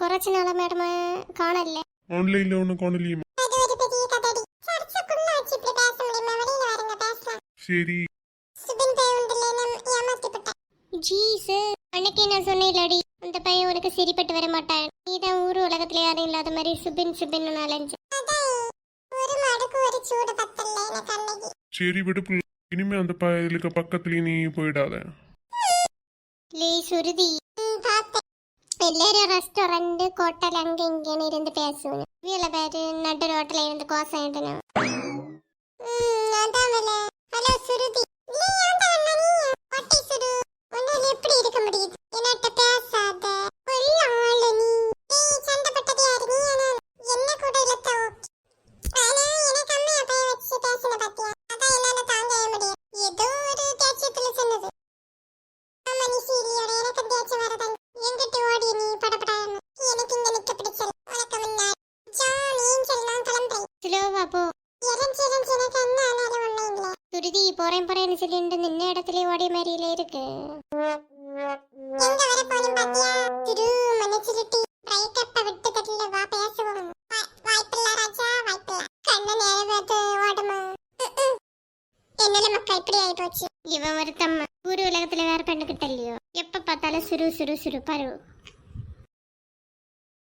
കുറച്ചു നാളെ മാഡം കാണല്ലേ ഓൺലൈനിൽ ഒന്നും കാണില്ലേ சரி ஜீஸ் அன்னைக்கு நான் சொன்னேன்லடி அந்த பையன் உனக்கு சரிப்பட்டு வர மாட்டான் நீ தான் ஊர் உலகத்துல யாரும் இல்லாத மாதிரி சுபின் சுபின் அலைஞ்சு சரி விடுப்பு இனிமே அந்த பயலுக்கு பக்கத்துலயே நீ போயிடாத லே சுருதி എല്ലാവരും റെസ്റ്റോറന്റ് കോട്ടയിൽ ഇങ്ങനെ ഇരുന്ന് പേശുന്നു വീള പേര് നട്ടൊരു ഹോട്ടലിൽ ഇരുന്ന് കോസായിട്ടനോ അപ്പോ തുരുതി പോറേം പോറേ അനുസരിച്ച് നിന്നെ ഇടത്തിലെ ഓടി. മരിയിലേക്ക് ഇവ ഒരുത്തമ്മ ഒരു ഉലകത്തിലെ വേറെ പെണ്ണ് കിട്ടല്ലയോ എപ്പ പത്താലും സുരു സുരു സുരു പരു